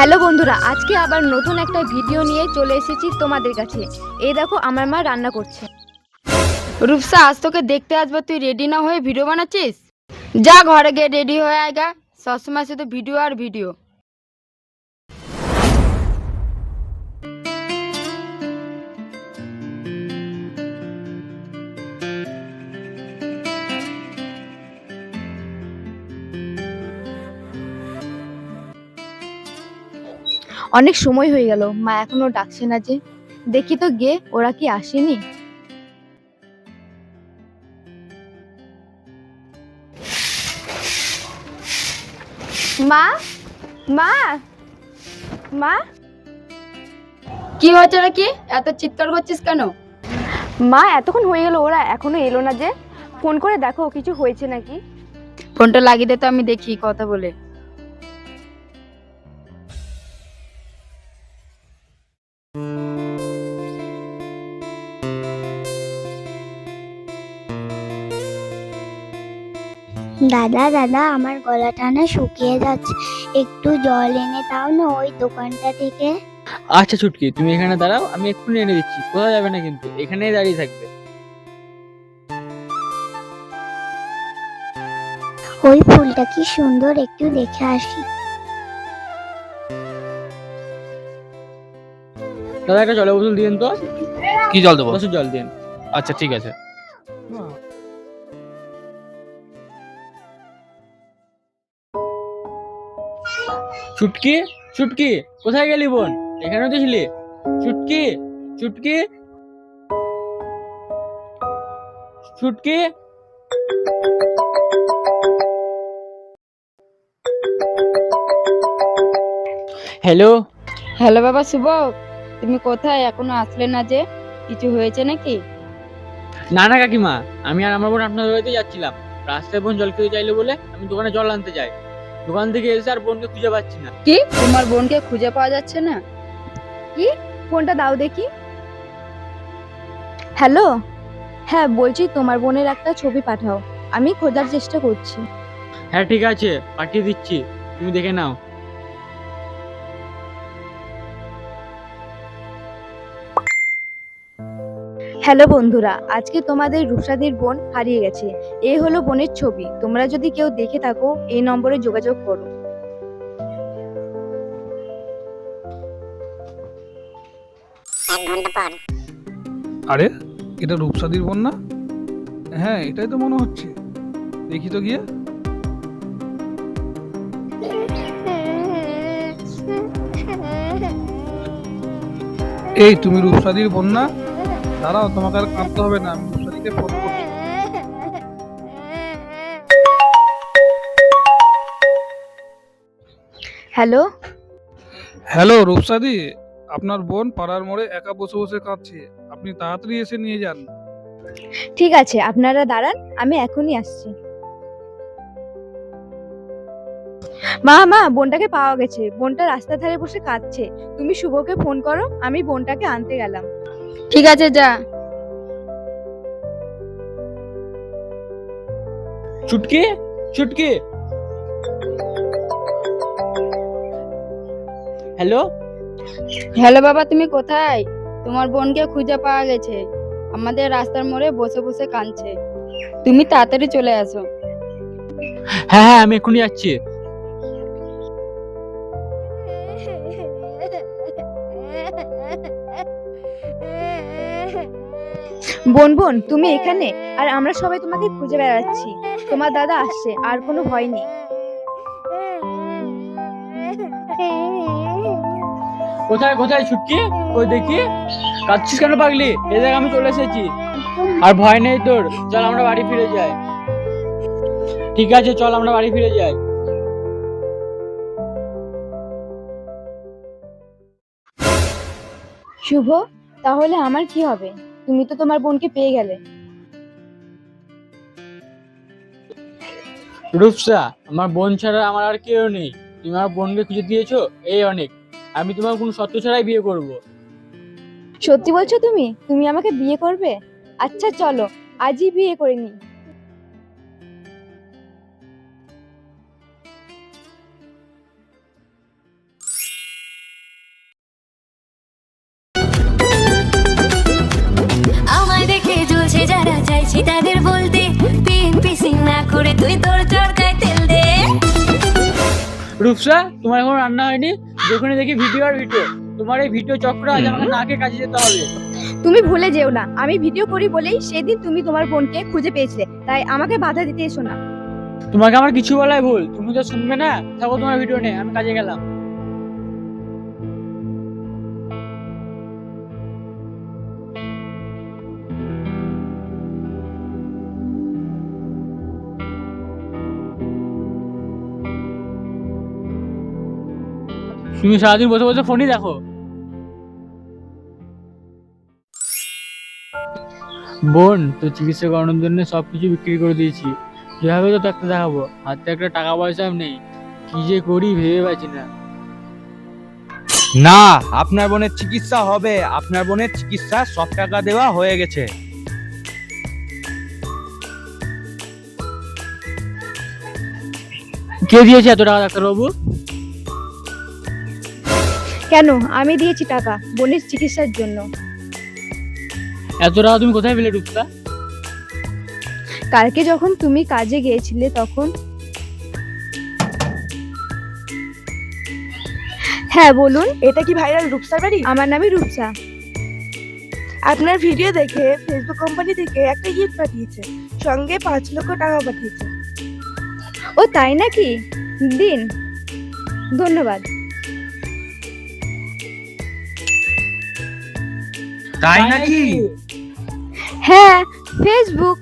Hello বন্ধুরা, আজকে আবার নতুন একটা ভিডিও নিয়ে চলে এসেছি তোমাদের কাছে। এই দেখো, আমার মা রান্না করছে। রূপসা, আজ তোকে দেখতে আসব, তুই রেডি না হয়ে ভিডিও বানাচ্ছিস? যা, ঘরে গিয়ে রেডি হয়ে আয়গা সবসময় শুধু ভিডিও আর ভিডিও অনেক সময় হয়ে গেল মা এখনও ডাকছে না যে। দেখি তো গে ওরা কি আসেনি? মা মা মা। কি হয়েছে নাকি? এত চিৎকার করছিস কেন? মা এতক্ষণ হয়ে গেল ওরা এখনও এলো না যে। ফোন করে দেখো কিছু হয়েছে নাকি? ফোনটা লাগিয়ে দে তো আমি দেখি কথা বলে। দাদা দাদা আমার গলাটা না শুকিয়ে যাচ্ছে। একটু জল এনে দাও না ওই দোকানটা থেকে। আচ্ছা ছুটকি তুমি এখানে দাঁড়াও আমি এক্ষুনি এনে দিচ্ছি। কোথাও যাবে না কিন্তু এখানেই দাঁড়িয়ে থাকবে। ওই ফুলটা কি সুন্দর একটু দেখে আসি। দাদা একটা জলের বোতল দিন তো। কি জল দেবো? জল দিন আচ্ছা ঠিক আছে। ছুটকি ছুটকি কোথায় গেলি বোন? এখানে তো ছিলি ছুটকি ছুটকি ছুটকি হ্যালো হ্যালো বাবা শুভ তুমি কোথায়? এখনও আসলে না যে? কিছু হয়েছে নাকি? না না কাকিমা আমি আর আমার বোন আপনার বাড়িতে যাচ্ছিলাম। রাস্তায় বোন জল খেতে চাইলো বলে আমি দোকানে জল আনতে যাই। দোকান থেকে এসে আর বোনকে খুঁজে পাচ্ছি না। কি? তোমার বোনকে খুঁজে পাওয়া যাচ্ছে না? কি? ফোনটা দাও দেখি। হ্যালো? হ্যাঁ বলছি তোমার বোনের একটা ছবি পাঠাও। আমি খোঁজার চেষ্টা করছি। হ্যাঁ ঠিক আছে পাঠিয়ে দিচ্ছি। তুমি দেখে নাও। হ্যালো বন্ধুরা আজকে তোমাদের রূপসাদির বোন হারিয়ে গেছে। এই হলো বোনের ছবি। তোমরা যদি কেউ দেখে থাকো এই নম্বরে যোগাযোগ করো। আরে এটা রূপসাদির বোন না? হ্যাঁ এটাই তো মনে হচ্ছে। দেখি তো গিয়ে। এই তুমি রূপসাদির বোন না? দাঁড়াও তোমাকে আর কাঁদতে হবে না আমি ফোন করছি। হ্যালো? হ্যালো রূপসাদি আপনার বোন পাড়ার মোড়ে একা বসে বসে কাঁদছে। আপনি তাড়াতাড়ি এসে নিয়ে যান। ঠিক আছে আপনারা দাঁড়ান আমি এখনই আসছি। মা মা বোনটাকে পাওয়া গেছে। বোনটা রাস্তার ধারে বসে কাঁদছে। তুমি শুভকে ফোন করো আমি বোনটাকে আনতে গেলাম। ঠিক আছে যা। ছুটকি ছুটকি হ্যালো হ্যালো বাবা তুমি কোথায়? তোমার বোনকে খুঁজে পাওয়া গেছে। আমাদের রাস্তার মোড়ে বসে বসে কাঁদছে। তুমি তাড়াতাড়ি চলে আসো। হ্যাঁ হ্যাঁ আমি এক্ষুনি যাচ্ছি। বোন বোন তুমি এখানে? আর আমরা সবাই তোমাকে খুঁজে বেড়াচ্ছি। তোমার দাদা আসছে আর কোনো ভয় নেই। কোথায় কোথায় ছুটকি ওই দেখি। কাঁদছিস কেন পাগলি? এই দেখ আমি চলে এসেছি। আর ভয় নেই তোর। চল আমরা বাড়ি ফিরে যাই। ঠিক আছে চল আমরা বাড়ি ফিরে যাই। শুভ তাহলে আমার কি হবে? তুমি তো তোমার বোনকে পেয়ে গেলে। রূপসা আমার বোন ছাড়া আমার আর কেউ নেই। তুমি আমার বোনকে খুঁজে দিয়েছ? এই অনেক। আমি তোমার কোনো সত্য ছাড়াই বিয়ে করব। সত্যি বলছো তুমি? তুমি আমাকে বিয়ে করবে? আচ্ছা চলো। আজই বিয়ে করে নি খুশি তাদের বলতে পিন পিসি না করে তুই তোর চরকায় তেল দে। রূপসা তোমার এখন রান্না হয়নি? যখনই দেখি ভিডিও আর ভিডিও তোমার এই ভিডিও চক্র আজ আমাকে নাকে কাজে যেতে হবে। তুমি ভুলে যেও না আমি ভিডিও করি বলেই সেদিন তুমি তোমার বোনকে খুঁজে পেয়েছিলে তাই আমাকে বাধা দিতে এসো না। তোমাকে আমার কিছু বলাই ভুল তুমি তো শুনবে না থাকো তোমার ভিডিও নেই আমি কাজে গেলাম। তুমি সারাদিন বসে বসে ফোনই দেখো। বোন তো চিকিৎসা করানোর জন্য সব কিছু বিক্রি করে দিয়েছি। যেভাবে তো ডাক্তার দেখাবো হাতে একটা টাকা পয়সা নেই। কি যে করি ভেবে পাচ্ছি না। না আপনার বোনের চিকিৎসা হবে। আপনার বোনের চিকিৎসা সব টাকা দেওয়া হয়ে গেছে। কে দিয়েছে এত টাকা ডাক্তারবাবু? কেন? আমি দিয়েছি টাকা বোনের চিকিৎসার জন্য। এত টাকা তুমি কোথায় পেলে রূপসা কালকে যখন তুমি কাজে গিয়েছিলে তখন? হ্যাঁ বলুন। এটা কি ভাইরাল রূপসার বাড়ি? আমার নামই রূপসা। আপনার ভিডিও দেখে ফেসবুক কোম্পানি থেকে একটা গিফট পাঠিয়েছে। সঙ্গে পাঁচ লক্ষ টাকা পাঠিয়েছে। ও তাই নাকি? দিন। ধন্যবাদ। তাই নাকি? হ্যাঁ ফেসবুক